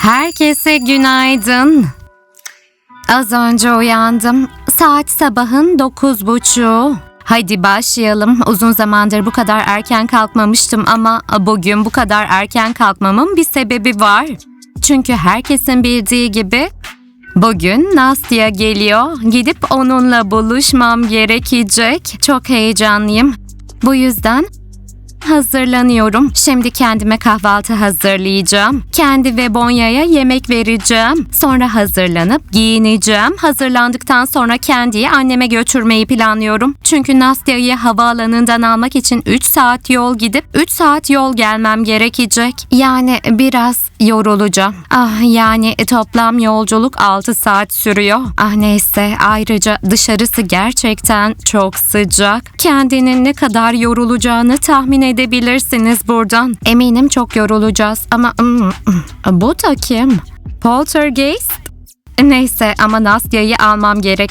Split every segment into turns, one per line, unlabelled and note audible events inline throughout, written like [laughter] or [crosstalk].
Herkese günaydın. Az önce uyandım. Saat sabahın dokuz buçuğu. Hadi başlayalım. Uzun zamandır bu kadar erken kalkmamıştım ama bugün bu kadar erken kalkmamın bir sebebi var. Çünkü herkesin bildiği gibi bugün Nastya geliyor. Gidip onunla buluşmam gerekecek. Çok heyecanlıyım. Bu yüzden Hazırlanıyorum. Şimdi kendime kahvaltı hazırlayacağım. Kendi ve Bonya'ya yemek vereceğim. Sonra hazırlanıp giyineceğim. Hazırlandıktan sonra Kendi'yi anneme götürmeyi planlıyorum. Çünkü Nastya'yı havaalanından almak için 3 saat yol gidip 3 saat yol gelmem gerekecek. Yani biraz yorulacağım. Ah yani toplam yolculuk 6 saat sürüyor. Ah neyse ayrıca dışarısı gerçekten çok sıcak. Kendinin ne kadar yorulacağını tahmin edebilirsiniz buradan. Eminim çok yorulacağız ama hmm, hmm, bu da kim? Poltergeist? Neyse ama Nastya'yı almam gerek.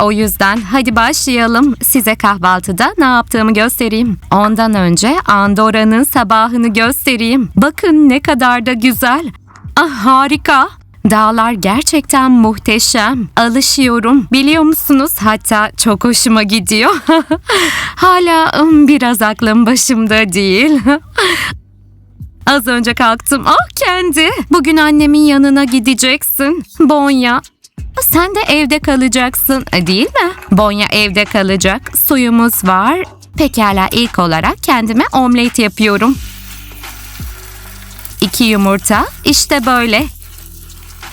O yüzden hadi başlayalım. Size kahvaltıda ne yaptığımı göstereyim. Ondan önce Andorra'nın sabahını göstereyim. Bakın ne kadar da güzel. Ah harika. Dağlar gerçekten muhteşem. Alışıyorum. Biliyor musunuz? Hatta çok hoşuma gidiyor. [laughs] Hala biraz aklım başımda değil. [laughs] Az önce kalktım. Ah kendi. Bugün annemin yanına gideceksin. Bonya. Sen de evde kalacaksın değil mi? Bonya evde kalacak. Suyumuz var. Pekala ilk olarak kendime omlet yapıyorum. İki yumurta. İşte böyle.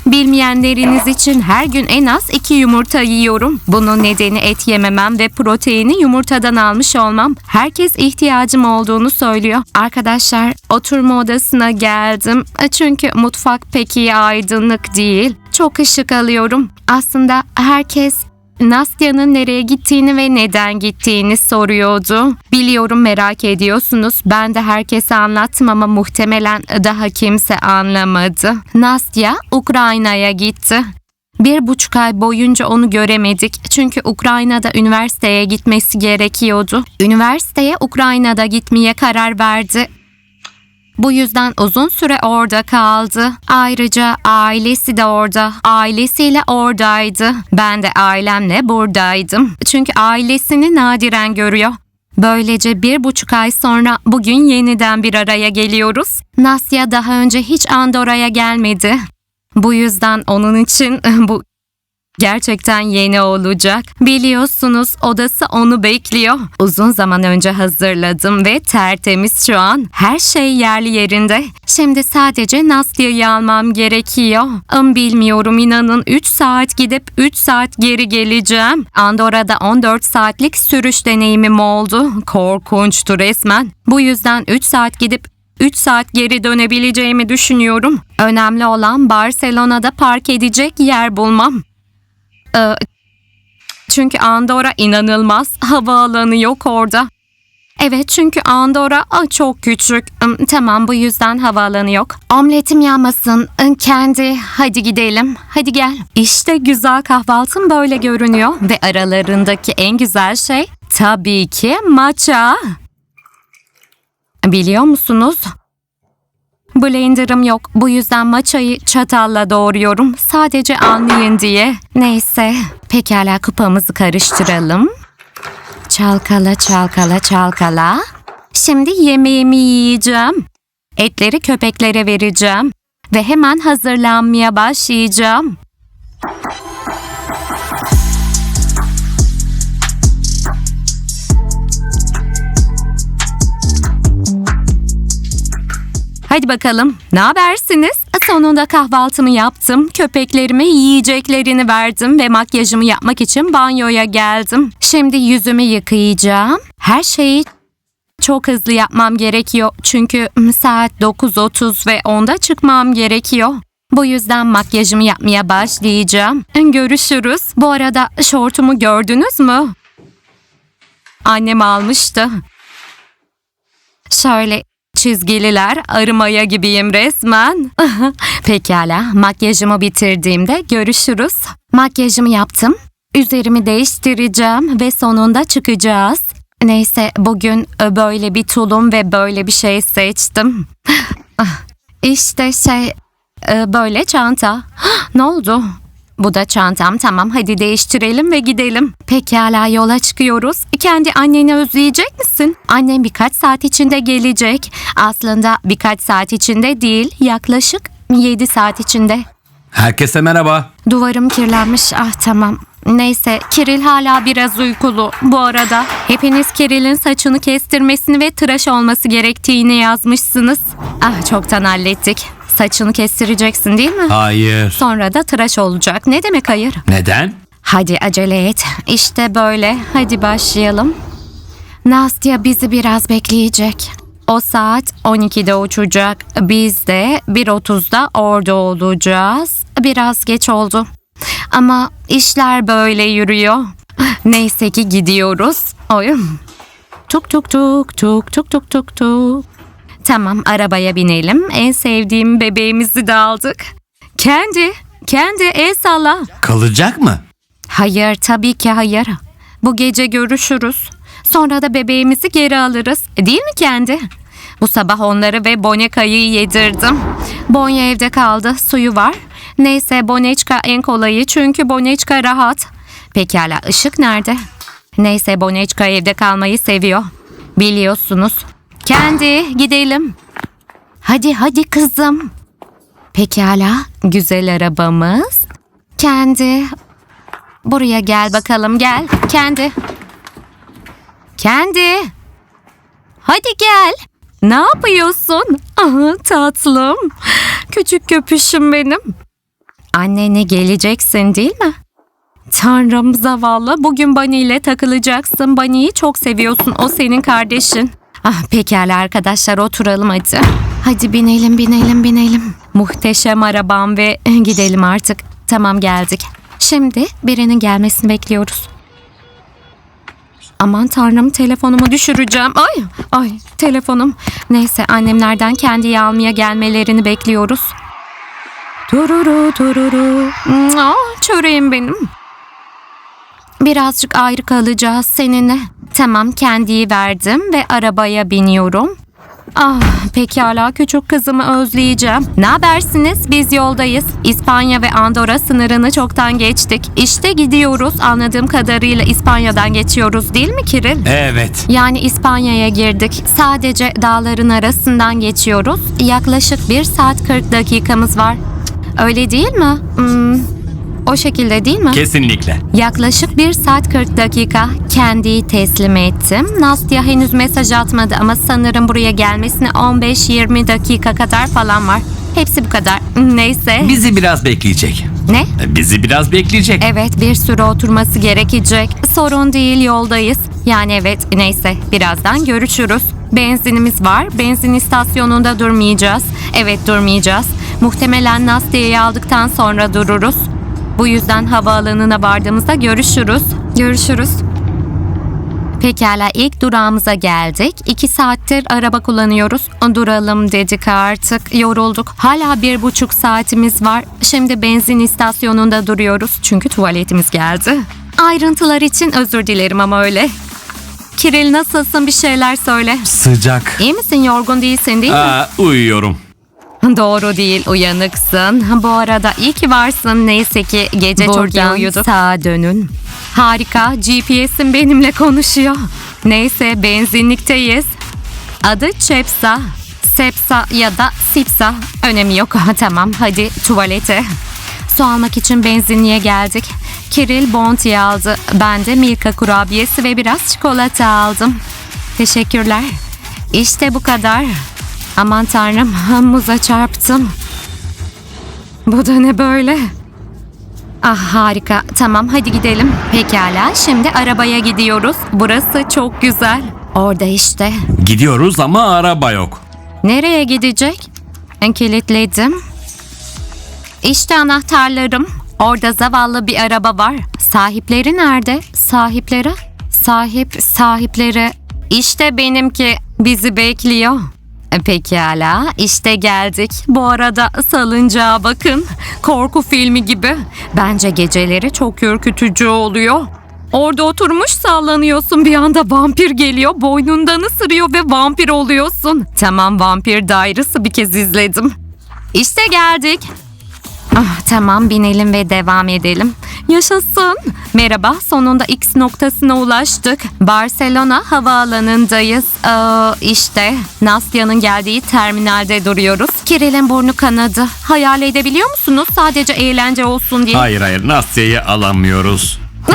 Bilmeyenleriniz için her gün en az iki yumurta yiyorum. Bunun nedeni et yememem ve proteini yumurtadan almış olmam. Herkes ihtiyacım olduğunu söylüyor. Arkadaşlar oturma odasına geldim. Çünkü mutfak pek iyi aydınlık değil. Çok ışık alıyorum. Aslında herkes Nastya'nın nereye gittiğini ve neden gittiğini soruyordu. Biliyorum merak ediyorsunuz. Ben de herkese anlattım ama muhtemelen daha kimse anlamadı. Nastya Ukrayna'ya gitti. Bir buçuk ay boyunca onu göremedik. Çünkü Ukrayna'da üniversiteye gitmesi gerekiyordu. Üniversiteye Ukrayna'da gitmeye karar verdi. Bu yüzden uzun süre orada kaldı. Ayrıca ailesi de orada. Ailesiyle oradaydı. Ben de ailemle buradaydım. Çünkü ailesini nadiren görüyor. Böylece bir buçuk ay sonra bugün yeniden bir araya geliyoruz. Nasya daha önce hiç Andorra'ya gelmedi. Bu yüzden onun için [laughs] bu Gerçekten yeni olacak. Biliyorsunuz odası onu bekliyor. Uzun zaman önce hazırladım ve tertemiz şu an. Her şey yerli yerinde. Şimdi sadece Nastya'yı almam gerekiyor. Ama bilmiyorum inanın 3 saat gidip 3 saat geri geleceğim. Andorra'da 14 saatlik sürüş deneyimim oldu. Korkunçtu resmen. Bu yüzden 3 saat gidip 3 saat geri dönebileceğimi düşünüyorum. Önemli olan Barcelona'da park edecek yer bulmam. Ee, çünkü Andorra inanılmaz. Havaalanı yok orada. Evet çünkü Andorra çok küçük. Tamam bu yüzden havaalanı yok. Omletim yanmasın. Kendi hadi gidelim. Hadi gel. İşte güzel kahvaltım böyle görünüyor. Ve aralarındaki en güzel şey tabii ki matcha. Biliyor musunuz? Blender'ım yok. Bu yüzden maçayı çatalla doğruyorum. Sadece anlayın diye. Neyse. Pekala kupamızı karıştıralım. Çalkala çalkala çalkala. Şimdi yemeğimi yiyeceğim. Etleri köpeklere vereceğim. Ve hemen hazırlanmaya başlayacağım. Hadi bakalım. Ne habersiniz? Sonunda kahvaltımı yaptım. Köpeklerime yiyeceklerini verdim ve makyajımı yapmak için banyoya geldim. Şimdi yüzümü yıkayacağım. Her şeyi çok hızlı yapmam gerekiyor. Çünkü saat 9.30 ve 10'da çıkmam gerekiyor. Bu yüzden makyajımı yapmaya başlayacağım. Görüşürüz. Bu arada şortumu gördünüz mü? Annem almıştı. Şöyle çizgililer arımaya gibiyim resmen. [laughs] Pekala makyajımı bitirdiğimde görüşürüz. Makyajımı yaptım. Üzerimi değiştireceğim ve sonunda çıkacağız. Neyse bugün böyle bir tulum ve böyle bir şey seçtim. [laughs] İşte şey Ee, böyle çanta. [gasps] ne oldu? Bu da çantam tamam hadi değiştirelim ve gidelim. Pekala yola çıkıyoruz. Kendi anneni özleyecek misin? Annem birkaç saat içinde gelecek. Aslında birkaç saat içinde değil yaklaşık 7 saat içinde.
Herkese merhaba.
Duvarım kirlenmiş. Ah tamam. Neyse Kiril hala biraz uykulu. Bu arada hepiniz Kiril'in saçını kestirmesini ve tıraş olması gerektiğini yazmışsınız. Ah çoktan hallettik. Saçını kestireceksin değil mi?
Hayır.
Sonra da tıraş olacak. Ne demek hayır?
Neden?
Hadi acele et. İşte böyle. Hadi başlayalım. Nastya bizi biraz bekleyecek. O saat 12'de uçacak. Biz de 1.30'da orada olacağız. Biraz geç oldu. Ama işler böyle yürüyor. [laughs] Neyse ki gidiyoruz. Oyun. Tuk tuk tuk tuk tuk tuk tuk tuk. Tamam arabaya binelim. En sevdiğim bebeğimizi de aldık. Kendi, kendi el salla.
Kalacak mı?
Hayır tabii ki hayır. Bu gece görüşürüz. Sonra da bebeğimizi geri alırız. Değil mi kendi? Bu sabah onları ve Boneka'yı yedirdim. Bonya evde kaldı. Suyu var. Neyse Boneçka en kolayı çünkü Boneçka rahat. Pekala ışık nerede? Neyse Boneçka evde kalmayı seviyor. Biliyorsunuz. Kendi gidelim. Hadi hadi kızım. Pekala güzel arabamız. Kendi Buraya gel bakalım gel. Kendi. Kendi. Hadi gel. Ne yapıyorsun? Aha, tatlım. Küçük köpüşüm benim. Annene geleceksin değil mi? Tanrım zavallı. Bugün Bunny ile takılacaksın. Bunny'yi çok seviyorsun. O senin kardeşin. Ah pekala arkadaşlar oturalım hadi. Hadi binelim binelim binelim. Muhteşem arabam ve [laughs] gidelim artık. Tamam geldik. Şimdi birinin gelmesini bekliyoruz. Aman tanrım telefonumu düşüreceğim. Ay ay telefonum. Neyse annemlerden kendiyi almaya gelmelerini bekliyoruz. Tururu tururu. Aa, çöreğim benim. Birazcık ayrı kalacağız seninle. Tamam kendiyi verdim ve arabaya biniyorum. Ah pekala küçük kızımı özleyeceğim. Ne habersiniz? Biz yoldayız. İspanya ve Andorra sınırını çoktan geçtik. İşte gidiyoruz. Anladığım kadarıyla İspanya'dan geçiyoruz değil mi Kiril?
Evet.
Yani İspanya'ya girdik. Sadece dağların arasından geçiyoruz. Yaklaşık 1 saat 40 dakikamız var. Öyle değil mi? Hmm, o şekilde değil mi?
Kesinlikle.
Yaklaşık 1 saat 40 dakika kendiyi teslim ettim. Nastya henüz mesaj atmadı ama sanırım buraya gelmesine 15-20 dakika kadar falan var. Hepsi bu kadar. Neyse.
Bizi biraz bekleyecek.
Ne?
Bizi biraz bekleyecek.
Evet bir süre oturması gerekecek. Sorun değil yoldayız. Yani evet neyse birazdan görüşürüz. Benzinimiz var. Benzin istasyonunda durmayacağız. Evet durmayacağız. Muhtemelen Nastya'yı aldıktan sonra dururuz. Bu yüzden havaalanına vardığımızda görüşürüz. Görüşürüz. Pekala ilk durağımıza geldik. İki saattir araba kullanıyoruz. Duralım dedik artık. Yorulduk. Hala bir buçuk saatimiz var. Şimdi benzin istasyonunda duruyoruz. Çünkü tuvaletimiz geldi. Ayrıntılar için özür dilerim ama öyle. Kiril nasılsın bir şeyler söyle.
Sıcak.
İyi misin yorgun değilsin değil mi?
Aa, uyuyorum. [laughs]
Doğru değil uyanıksın. Bu arada iyi ki varsın. Neyse ki gece çok iyi
Buradan
uyuduk. sağa dönün. Harika. GPS'im benimle konuşuyor. Neyse benzinlikteyiz. Adı Çepsa. Sepsa ya da Sipsa. Önemi yok. [laughs] tamam hadi tuvalete. Su almak için benzinliğe geldik. Kiril Bounty aldı. Ben de Milka kurabiyesi ve biraz çikolata aldım. Teşekkürler. İşte bu kadar. Aman tanrım [laughs] muza çarptım. Bu da ne böyle? Ah harika. Tamam hadi gidelim. Pekala şimdi arabaya gidiyoruz. Burası çok güzel. Orada işte.
Gidiyoruz ama araba yok.
Nereye gidecek? Kilitledim. İşte anahtarlarım. Orada zavallı bir araba var. Sahipleri nerede? Sahipleri? Sahip, sahipleri. İşte benimki bizi bekliyor. Pekala, işte geldik. Bu arada salıncağa bakın. Korku filmi gibi. Bence geceleri çok ürkütücü oluyor. Orada oturmuş sallanıyorsun bir anda vampir geliyor boynundan ısırıyor ve vampir oluyorsun. Tamam vampir dairesi bir kez izledim. İşte geldik. Ah, tamam binelim ve devam edelim. Yaşasın. Merhaba sonunda X noktasına ulaştık. Barcelona havaalanındayız. Aa, işte Nastya'nın geldiği terminalde duruyoruz. Kirill'in burnu kanadı. Hayal edebiliyor musunuz? Sadece eğlence olsun diye.
Hayır hayır Nastya'yı alamıyoruz. [laughs]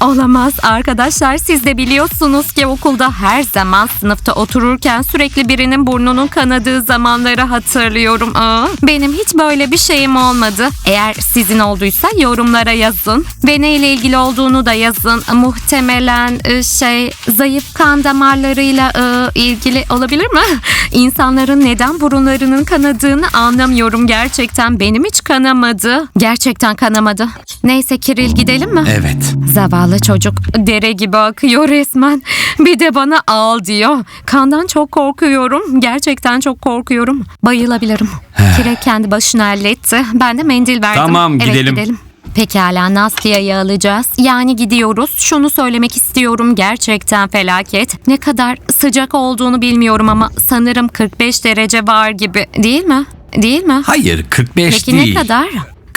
Olamaz arkadaşlar siz de biliyorsunuz ki okulda her zaman sınıfta otururken sürekli birinin burnunun kanadığı zamanları hatırlıyorum. Aa, benim hiç böyle bir şeyim olmadı. Eğer sizin olduysa yorumlara yazın. Ve neyle ilgili olduğunu da yazın. Muhtemelen e, şey zayıf kan damarlarıyla e, ilgili olabilir mi? [laughs] İnsanların neden burunlarının kanadığını anlamıyorum gerçekten. Benim hiç kanamadı. Gerçekten kanamadı. Neyse Kiril gidelim mi?
Evet.
Zavallı çocuk dere gibi akıyor resmen. Bir de bana al diyor. Kandan çok korkuyorum. Gerçekten çok korkuyorum. Bayılabilirim. Kire kendi başına halletti. Ben de mendil verdim.
Tamam,
Evet,
gidelim.
gidelim. Pekala Nastya'yı alacağız. Yani gidiyoruz. Şunu söylemek istiyorum gerçekten felaket. Ne kadar sıcak olduğunu bilmiyorum ama sanırım 45 derece var gibi. Değil mi? Değil mi?
Hayır 45
Peki
değil.
ne kadar?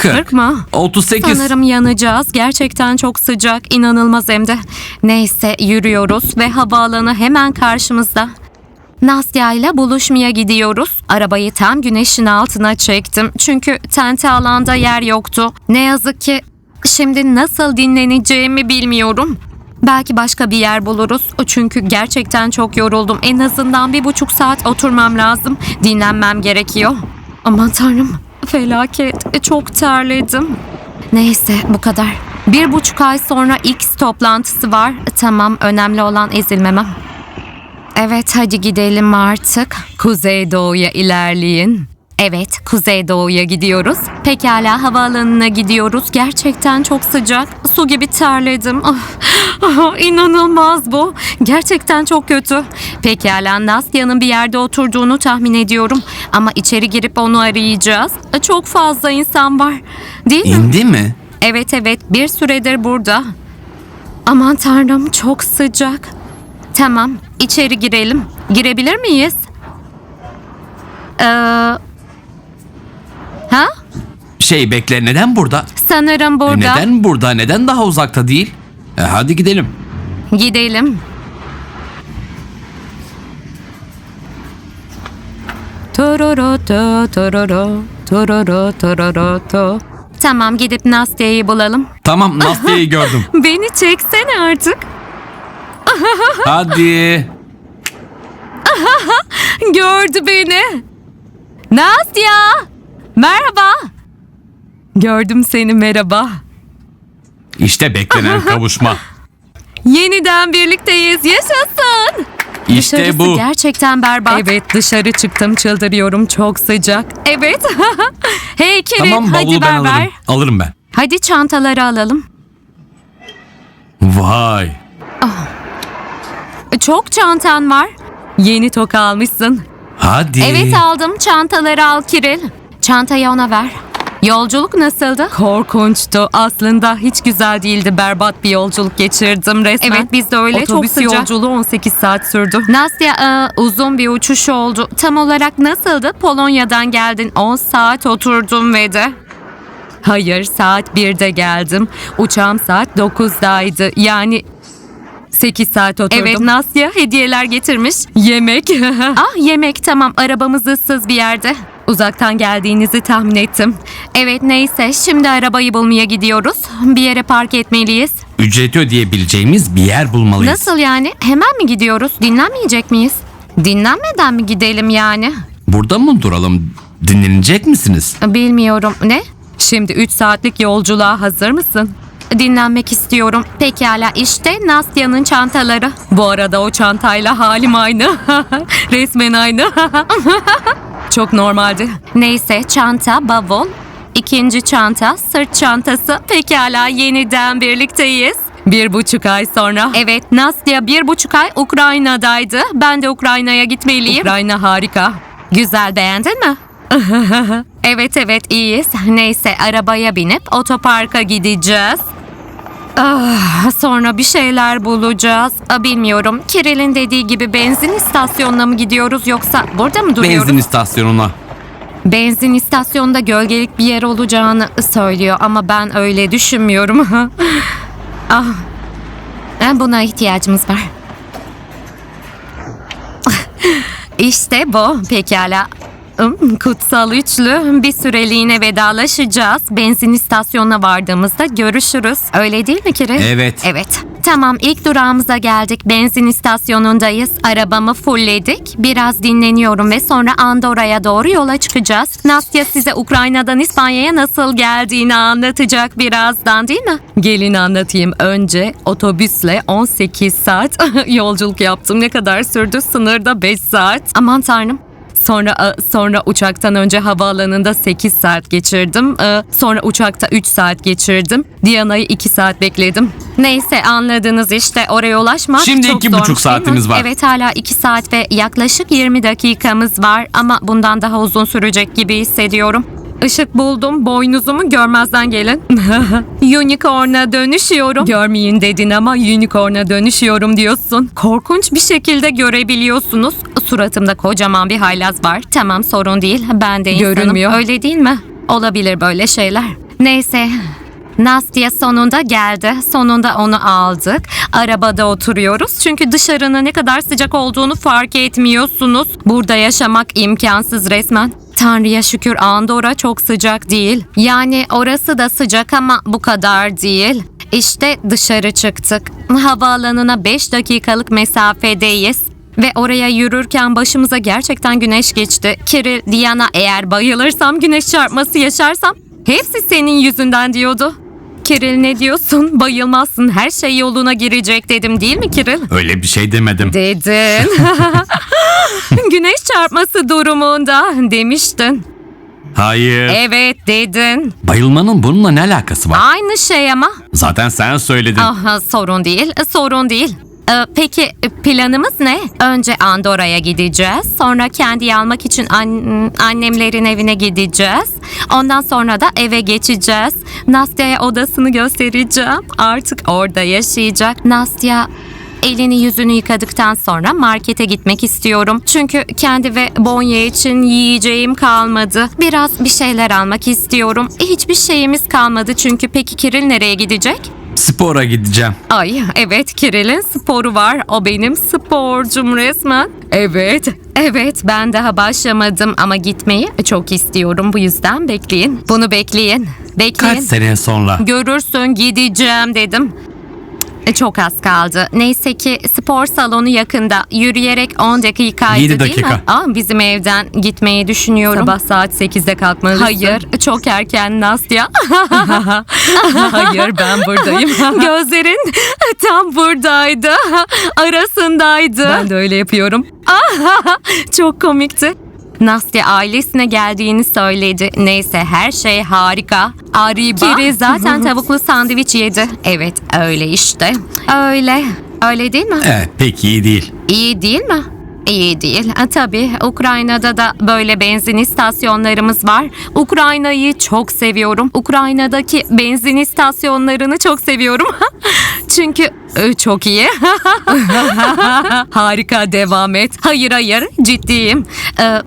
40.
40 mı?
38.
Sanırım yanacağız. Gerçekten çok sıcak. inanılmaz hem de. Neyse yürüyoruz ve havaalanı hemen karşımızda. Nastya ile buluşmaya gidiyoruz. Arabayı tam güneşin altına çektim. Çünkü tente alanda yer yoktu. Ne yazık ki şimdi nasıl dinleneceğimi bilmiyorum. Belki başka bir yer buluruz. Çünkü gerçekten çok yoruldum. En azından bir buçuk saat oturmam lazım. Dinlenmem gerekiyor. Aman tanrım. Felaket. Çok terledim. Neyse bu kadar. Bir buçuk ay sonra X toplantısı var. Tamam önemli olan ezilmemem. Evet hadi gidelim artık. Kuzeydoğu'ya ilerleyin. Evet, Kuzeydoğu'ya gidiyoruz. Pekala havaalanına gidiyoruz. Gerçekten çok sıcak. Su gibi terledim. Ah, ah, inanılmaz bu. Gerçekten çok kötü. Pekala Nastya'nın bir yerde oturduğunu tahmin ediyorum. Ama içeri girip onu arayacağız. Çok fazla insan var. Değil mi?
İndi mi?
Evet evet bir süredir burada. Aman tanrım çok sıcak. Tamam içeri girelim. Girebilir miyiz? Ee, ha?
Şey bekle neden burada?
Sanırım
E,
burada.
Neden burada? Neden daha uzakta değil? E, hadi gidelim.
Gidelim. Tururu tururu tururu tururu tu. Tamam gidip Nastya'yı bulalım.
Tamam [laughs] Nastya'yı gördüm.
Beni çeksene artık. [laughs]
Hadi. [laughs]
Gördü beni. Nastya! Merhaba. Gördüm seni merhaba.
İşte beklenen [laughs] kavuşma.
Yeniden birlikteyiz. Yaşasın.
İşte
Dışarısı
bu.
gerçekten berbat. Evet dışarı çıktım çıldırıyorum çok sıcak. Evet. [laughs] hey Kiril
Tamam
hadi
bavulu ben
ver
alırım. Alırım ben.
Hadi çantaları alalım.
Vay.
Çok çantan var. Yeni toka almışsın.
Hadi.
Evet aldım çantaları al Kiril. Çantayı ona ver. Yolculuk nasıldı? Korkunçtu. Aslında hiç güzel değildi. Berbat bir yolculuk geçirdim resmen. Evet biz de öyle.
Otobüs
Çok sıcak.
yolculuğu 18 saat sürdü.
Nastya e, uzun bir uçuş oldu. Tam olarak nasıldı? Polonya'dan geldin. 10 saat oturdum ve de.
Hayır saat 1'de geldim. Uçağım saat 9'daydı. Yani 8 saat oturdum.
Evet Nastya hediyeler getirmiş.
Yemek. [laughs]
Ah yemek tamam arabamız ıssız bir yerde.
Uzaktan geldiğinizi tahmin ettim.
Evet neyse şimdi arabayı bulmaya gidiyoruz. Bir yere park etmeliyiz.
Ücreti ödeyebileceğimiz bir yer bulmalıyız.
Nasıl yani? Hemen mi gidiyoruz? Dinlenmeyecek miyiz? Dinlenmeden mi gidelim yani?
Burada mı duralım? Dinlenecek misiniz?
Bilmiyorum. Ne?
Şimdi 3 saatlik yolculuğa hazır mısın?
Dinlenmek istiyorum. Pekala işte Nastya'nın çantaları.
Bu arada o çantayla halim aynı. [laughs] Resmen aynı. [laughs] Çok normaldi.
Neyse çanta, bavul. ikinci çanta, sırt çantası. Pekala yeniden birlikteyiz.
Bir buçuk ay sonra
Evet Nastya bir buçuk ay Ukrayna'daydı. Ben de Ukrayna'ya gitmeliyim.
Ukrayna harika.
Güzel beğendin mi? [laughs] evet evet iyiyiz. Neyse arabaya binip otoparka gideceğiz. Ah, sonra bir şeyler bulacağız. Ah, bilmiyorum. Kirill'in dediği gibi benzin istasyonuna mı gidiyoruz yoksa burada mı duruyoruz?
Benzin istasyonuna.
Benzin istasyonunda gölgelik bir yer olacağını söylüyor ama ben öyle düşünmüyorum. [laughs] ah. Ha, Buna ihtiyacımız var. İşte bu. Pekala. Kutsal üçlü bir süreliğine vedalaşacağız. Benzin istasyonuna vardığımızda görüşürüz. Öyle değil mi Kiri?
Evet.
Evet. Tamam ilk durağımıza geldik. Benzin istasyonundayız. Arabamı fullledik. Biraz dinleniyorum ve sonra Andorra'ya doğru yola çıkacağız. Nastya size Ukrayna'dan İspanya'ya nasıl geldiğini anlatacak birazdan değil mi?
Gelin anlatayım. Önce otobüsle 18 saat [laughs] yolculuk yaptım. Ne kadar sürdü? Sınırda 5 saat.
Aman tanrım.
Sonra sonra uçaktan önce havaalanında 8 saat geçirdim. Ee, Sonra uçakta 3 saat geçirdim. Diana'yı 2 saat bekledim.
Neyse anladınız işte oraya ulaşmak
Şimdi
çok
iki buçuk
zormuş, mi?
saatimiz var.
Evet hala 2 saat ve yaklaşık 20 dakikamız var ama bundan daha uzun sürecek gibi hissediyorum.
Işık buldum. Boynuzumu görmezden gelin. [laughs]
Unicorn'a dönüşüyorum.
Görmeyin dedin ama unicorn'a dönüşüyorum diyorsun.
Korkunç bir şekilde görebiliyorsunuz. Suratımda kocaman bir haylaz var. Tamam sorun değil. Ben de insanım.
Görünmüyor.
Öyle değil mi? Olabilir böyle şeyler. Neyse. Nastya sonunda geldi. Sonunda onu aldık. Arabada oturuyoruz. Çünkü dışarının ne kadar sıcak olduğunu fark etmiyorsunuz. Burada yaşamak imkansız resmen. Tanrı'ya şükür Andorra çok sıcak değil. Yani orası da sıcak ama bu kadar değil. İşte dışarı çıktık. Havaalanına 5 dakikalık mesafedeyiz. Ve oraya yürürken başımıza gerçekten güneş geçti. Kiril, Diana eğer bayılırsam, güneş çarpması yaşarsam hepsi senin yüzünden diyordu. Kiril ne diyorsun? Bayılmazsın her şey yoluna girecek dedim değil mi Kiril?
Öyle bir şey demedim.
Dedin. [laughs] güneş çarpması durumunda demiştin.
Hayır.
Evet dedin.
Bayılmanın bununla ne alakası var?
Aynı şey ama.
Zaten sen söyledin.
Aha, sorun değil, sorun değil. Ee, peki planımız ne? Önce Andorra'ya gideceğiz. Sonra kendi almak için an- annemlerin evine gideceğiz. Ondan sonra da eve geçeceğiz. Nastya'ya odasını göstereceğim. Artık orada yaşayacak. Nastya elini yüzünü yıkadıktan sonra markete gitmek istiyorum. Çünkü kendi ve Bonya için yiyeceğim kalmadı. Biraz bir şeyler almak istiyorum. Hiçbir şeyimiz kalmadı çünkü. Peki Kiril nereye gidecek?
Spora gideceğim.
Ay evet Kirill'in sporu var. O benim sporcum resmen.
Evet.
Evet ben daha başlamadım ama gitmeyi çok istiyorum. Bu yüzden bekleyin. Bunu bekleyin. Bekleyin.
Kaç sene sonra?
Görürsün gideceğim dedim. E, Çok az kaldı. Neyse ki spor salonu yakında. Yürüyerek 10 dakikaydı
Yedi
değil mi?
dakika.
Aa, bizim evden gitmeyi düşünüyorum.
Sabah saat 8'de kalkmalısın.
Hayır çok erken Nastya. [laughs]
Hayır ben buradayım. [laughs]
Gözlerin [laughs] tam buradaydı. Arasındaydı.
ben de öyle yapıyorum.
Çok komikti. Nastya ailesine geldiğini söyledi. Neyse her şey harika.
Arriba.
Kiri zaten tavuklu sandviç yedi. Evet öyle işte. Öyle. Öyle değil mi?
Evet pek iyi değil.
İyi değil mi? İyi değil. E, tabii Ukrayna'da da böyle benzin istasyonlarımız var. Ukrayna'yı çok seviyorum. Ukrayna'daki benzin istasyonlarını çok seviyorum. [laughs] Çünkü e, çok iyi. [laughs]
Harika devam et.
Hayır hayır ciddiyim. Ee,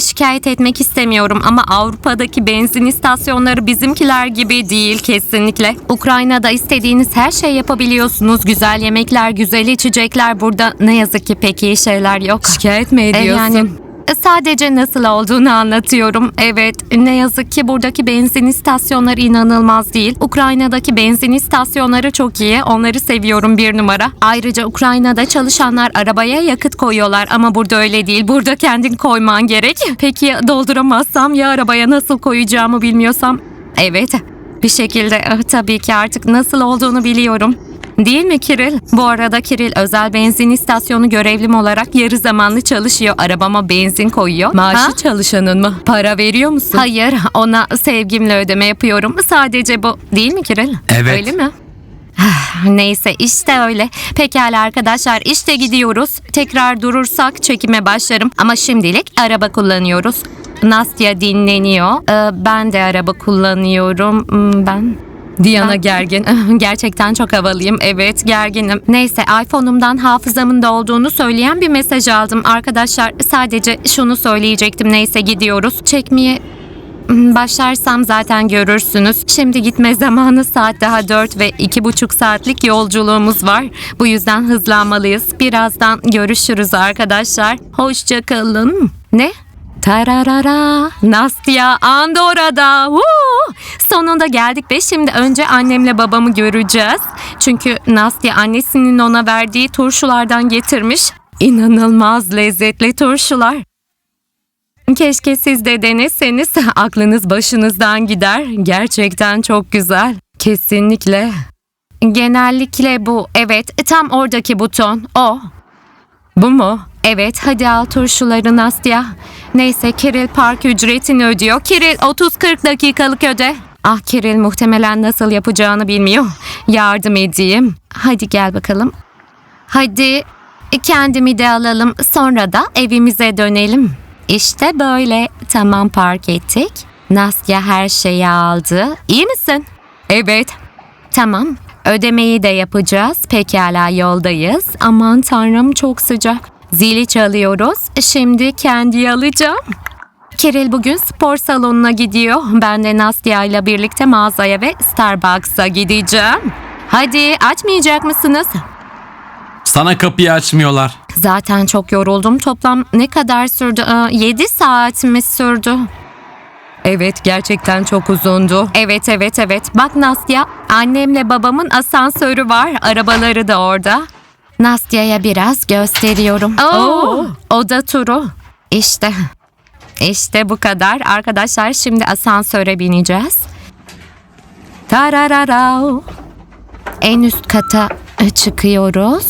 şikayet etmek istemiyorum ama Avrupa'daki benzin istasyonları bizimkiler gibi değil kesinlikle. Ukrayna'da istediğiniz her şey yapabiliyorsunuz. Güzel yemekler, güzel içecekler. Burada ne yazık ki pek iyi şeyler yok.
Şikayet mi
E,
ediyorsun?
yani e, sadece nasıl olduğunu anlatıyorum. Evet, ne yazık ki buradaki benzin istasyonları inanılmaz değil. Ukrayna'daki benzin istasyonları çok iyi. Onları seviyorum bir numara. Ayrıca Ukrayna'da çalışanlar arabaya yakıt koyuyorlar ama burada öyle değil. Burada kendin koyman gerek. Peki ya dolduramazsam ya arabaya nasıl koyacağımı bilmiyorsam? Evet. Bir şekilde eh, tabii ki artık nasıl olduğunu biliyorum. Değil mi Kiril? Bu arada Kiril özel benzin istasyonu görevlim olarak yarı zamanlı çalışıyor. Arabama benzin koyuyor.
Maaşı
Ha?
çalışanın mı? Para veriyor musun?
Hayır, ona sevgimle ödeme yapıyorum. Sadece bu. Değil mi Kiril?
Evet.
Öyle mi? Ah, Neyse işte öyle. Pekala arkadaşlar işte gidiyoruz. Tekrar durursak çekime başlarım. Ama şimdilik araba kullanıyoruz. Nastya dinleniyor. Ee, ben de araba kullanıyorum. Hmm, Ben
Diana gergin. [laughs]
Gerçekten çok havalıyım. Evet gerginim. Neyse iPhone'umdan hafızamın da olduğunu söyleyen bir mesaj aldım. Arkadaşlar sadece şunu söyleyecektim. Neyse gidiyoruz. Çekmeye Başlarsam zaten görürsünüz. Şimdi gitme zamanı saat daha 4 ve iki buçuk saatlik yolculuğumuz var. Bu yüzden hızlanmalıyız. Birazdan görüşürüz arkadaşlar. Hoşçakalın. Ne? Tararara. Nastya Andorra'da. Woo! Sonunda geldik ve şimdi önce annemle babamı göreceğiz. Çünkü Nastya annesinin ona verdiği turşulardan getirmiş. İnanılmaz lezzetli turşular. Keşke siz de deneseniz [laughs] aklınız başınızdan gider. Gerçekten çok güzel. Kesinlikle. Genellikle bu. Evet, tam oradaki buton. O. Bu mu? Evet, hadi al turşuları Nastya. Neyse, Kiril park ücretini ödüyor. Kiril 30-40 dakikalık öde. Ah Kiril muhtemelen nasıl yapacağını bilmiyor. Yardım edeyim. Hadi gel bakalım. Hadi kendimi de alalım. Sonra da evimize dönelim. İşte böyle. Tamam park ettik. Nastya her şeyi aldı. İyi misin? Evet. Tamam. Ödemeyi de yapacağız. Pekala yoldayız. Aman tanrım çok sıcak. Zili çalıyoruz. Şimdi kendi alacağım. Kiril bugün spor salonuna gidiyor. Ben de Nastya ile birlikte mağazaya ve Starbucks'a gideceğim. Hadi açmayacak mısınız?
Sana kapıyı açmıyorlar.
Zaten çok yoruldum. Toplam ne kadar sürdü? 7 saat mi sürdü?
Evet gerçekten çok uzundu.
Evet evet evet. Bak Nastya, annemle babamın asansörü var. Arabaları da orada. Nastya'ya biraz gösteriyorum. Oo, oda turu. İşte. İşte bu kadar. Arkadaşlar şimdi asansöre bineceğiz. Tararara. En üst kata çıkıyoruz.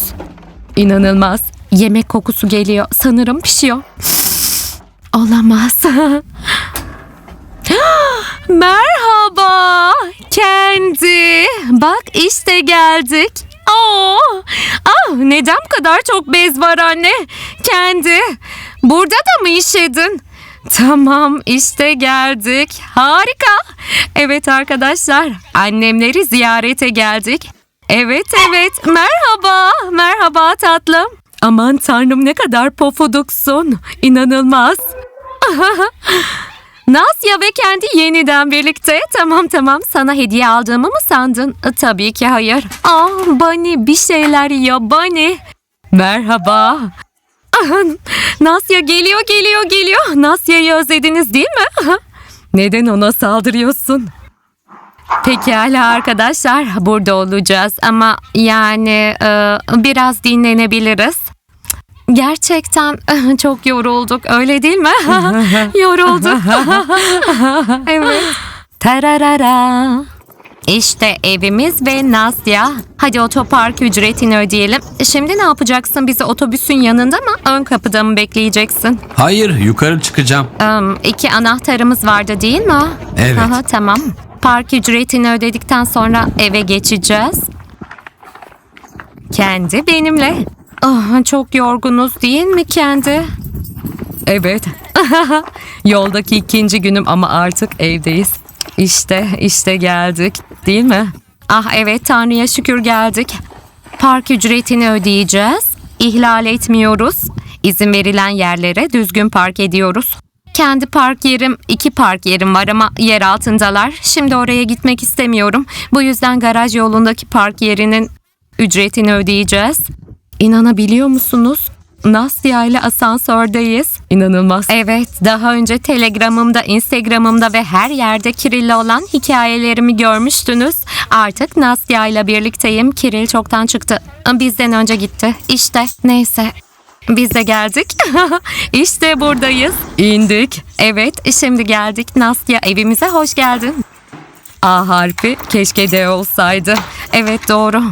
İnanılmaz.
Yemek kokusu geliyor. Sanırım pişiyor. Olamaz. [gasps] Merhaba. Kendi. Bak işte geldik. Oo. Ah, neden bu kadar çok bez var anne? Kendi. Burada da mı işedin? Tamam işte geldik. Harika. Evet arkadaşlar annemleri ziyarete geldik. Evet evet merhaba merhaba tatlım.
Aman tanrım ne kadar pofuduksun. İnanılmaz. [laughs]
Nasya ve kendi yeniden birlikte. Tamam tamam sana hediye aldığımı mı sandın? E, Tabii ki hayır. Ah Bunny bir şeyler yiyor Bunny.
Merhaba.
Nasya geliyor geliyor geliyor. Nasya'yı özlediniz değil mi?
Neden ona saldırıyorsun?
Pekala arkadaşlar burada olacağız ama yani e, biraz dinlenebiliriz. Gerçekten [laughs] çok yorulduk öyle değil mi? [laughs] yorulduk. [laughs] evet. Tararara. İşte evimiz ve Nastya. Hadi otopark ücretini ödeyelim. Şimdi ne yapacaksın? Bizi otobüsün yanında mı? Ön kapıda mı bekleyeceksin?
Hayır yukarı çıkacağım.
Um, iki anahtarımız vardı değil mi?
Evet.
Aha, tamam. Park ücretini ödedikten sonra eve geçeceğiz. Kendi benimle. Ah, çok yorgunuz değil mi kendi?
Evet. [laughs] Yoldaki ikinci günüm ama artık evdeyiz. İşte işte geldik değil mi?
Ah evet Tanrı'ya şükür geldik. Park ücretini ödeyeceğiz. İhlal etmiyoruz. İzin verilen yerlere düzgün park ediyoruz. Kendi park yerim, iki park yerim var ama yer altındalar. Şimdi oraya gitmek istemiyorum. Bu yüzden garaj yolundaki park yerinin ücretini ödeyeceğiz. İnanabiliyor musunuz? Nastya ile asansördeyiz.
İnanılmaz.
Evet, daha önce Telegram'ımda, Instagram'ımda ve her yerde Kirill'le olan hikayelerimi görmüştünüz. Artık Nastya ile birlikteyim. Kiril çoktan çıktı. Bizden önce gitti. İşte, neyse. Biz de geldik. [laughs] işte buradayız.
İndik.
Evet, şimdi geldik. Nastya evimize hoş geldin.
A harfi keşke D olsaydı.
Evet, doğru.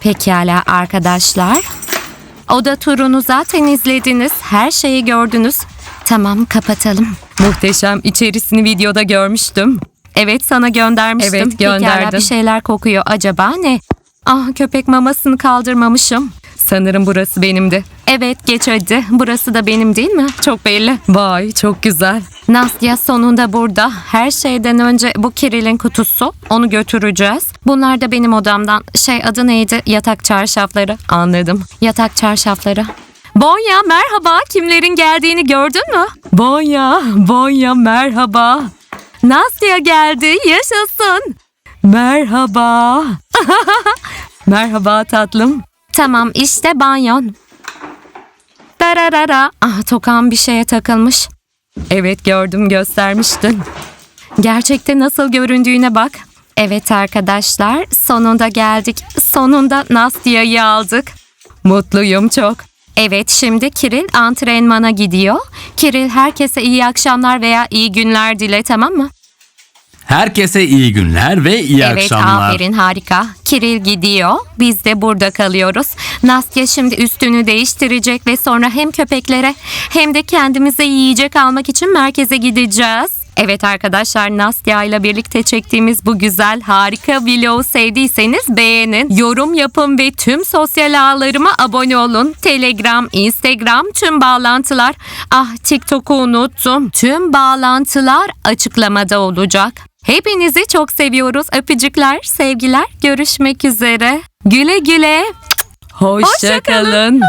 Pekala arkadaşlar. Oda turunu zaten izlediniz. Her şeyi gördünüz. Tamam, kapatalım.
Muhteşem içerisini videoda görmüştüm.
Evet sana göndermiştim.
Evet,
Pekala
gönderdin.
bir şeyler kokuyor. Acaba ne? Ah köpek mamasını kaldırmamışım.
Sanırım burası benimdi.
Evet geç hadi. Burası da benim değil mi? Çok belli.
Vay çok güzel.
Nastya sonunda burada. Her şeyden önce bu Kirill'in kutusu. Onu götüreceğiz. Bunlar da benim odamdan. Şey adı neydi? Yatak çarşafları.
Anladım.
Yatak çarşafları. Bonya merhaba. Kimlerin geldiğini gördün mü?
Bonya, Bonya merhaba.
Nastya geldi. Yaşasın.
Merhaba. [laughs] merhaba tatlım.
Tamam işte banyon. Dararara. Ah tokam bir şeye takılmış.
Evet gördüm göstermiştin.
Gerçekte nasıl göründüğüne bak. Evet arkadaşlar sonunda geldik. Sonunda Nastya'yı aldık.
Mutluyum çok.
Evet şimdi Kiril antrenmana gidiyor. Kiril herkese iyi akşamlar veya iyi günler dile tamam mı?
Herkese iyi günler ve iyi
evet
akşamlar.
aferin harika. Kiril gidiyor. Biz de burada kalıyoruz. Nastya şimdi üstünü değiştirecek ve sonra hem köpeklere hem de kendimize yiyecek almak için merkeze gideceğiz. Evet arkadaşlar Nastya ile birlikte çektiğimiz bu güzel harika vlogu sevdiyseniz beğenin, yorum yapın ve tüm sosyal ağlarıma abone olun. Telegram, Instagram tüm bağlantılar. Ah TikTok'u unuttum. Tüm bağlantılar açıklamada olacak. Hepinizi çok seviyoruz. Öpücükler, sevgiler. Görüşmek üzere. Güle güle.
Hoşça
Hoşça
kalın.